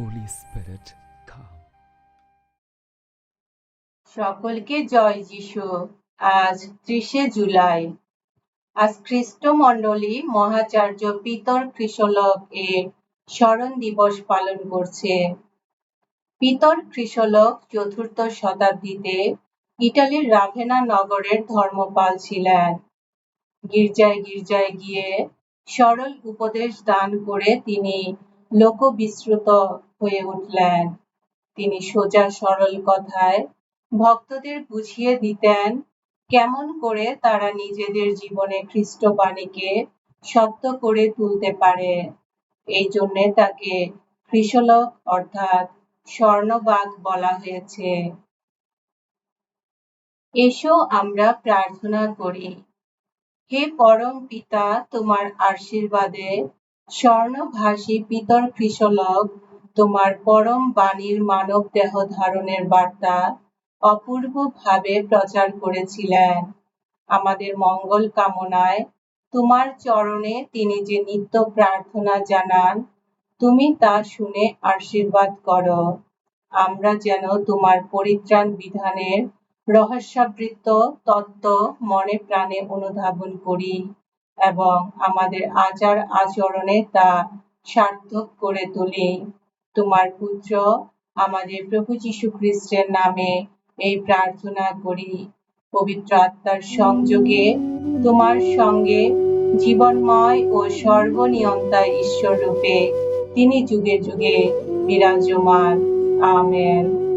Holy Spirit, come. সকলকে জয় যিশু। আজ ত্রিশে জুলাই। আজ খ্রিস্টমণ্ডলী মহাচার্য পিতর কৃষলক এর স্মরণ দিবস পালন করছে। পিতর কৃষলক চতুর্থ শতাব্দীতে ইটালির রাভেনা নগরের ধর্মপাল ছিলেন। গির্জায় গির্জায় গিয়ে সরল উপদেশ দান করে তিনি লোকবিশ্রুত হয়ে উঠলেন। তিনি সোজা সরল কথায় ভক্তদের বুঝিয়ে দিতেন, কেমন করে তারা নিজেদের জীবনে খ্রিস্টবাণীকে সত্য করে তুলতে পারে। এই জন্যে তাকে কৃষলক অর্থাৎ স্বর্ণবাগ বলা হয়েছে। এসো আমরা প্রার্থনা করি। হে পরম পিতা, তোমার আশীর্বাদে স্বর্ণভাষী পিতর কৃষলক, তোমার পরম বাণীর মানব দেহ ধারণের বার্তা অপূর্বভাবে প্রচার করেছিলেন। আমাদের মঙ্গল কামনায় তোমার চরণে তিনি যে নিত্য প্রার্থনা জানান, তুমি তা শুনে আশীর্বাদ করো। আমরা যেন তোমার পরিত্রাণ বিধানের রহস্যাবৃত তত্ত্ব মনে প্রাণে অনুধাবন করি। এবং আমাদের আচার আচরণে তা সার্থক করে তুলি। তোমার পুত্র আমাদের প্রভু যীশু খ্রিস্টের নামে এই প্রার্থনা করি। পবিত্র আত্মার সংযোগে তোমার সঙ্গে জীবনময় ও সর্বনিয়ন্তা ঈশ্বর রূপে তিনি যুগে যুগে বিরাজমান। আমেন।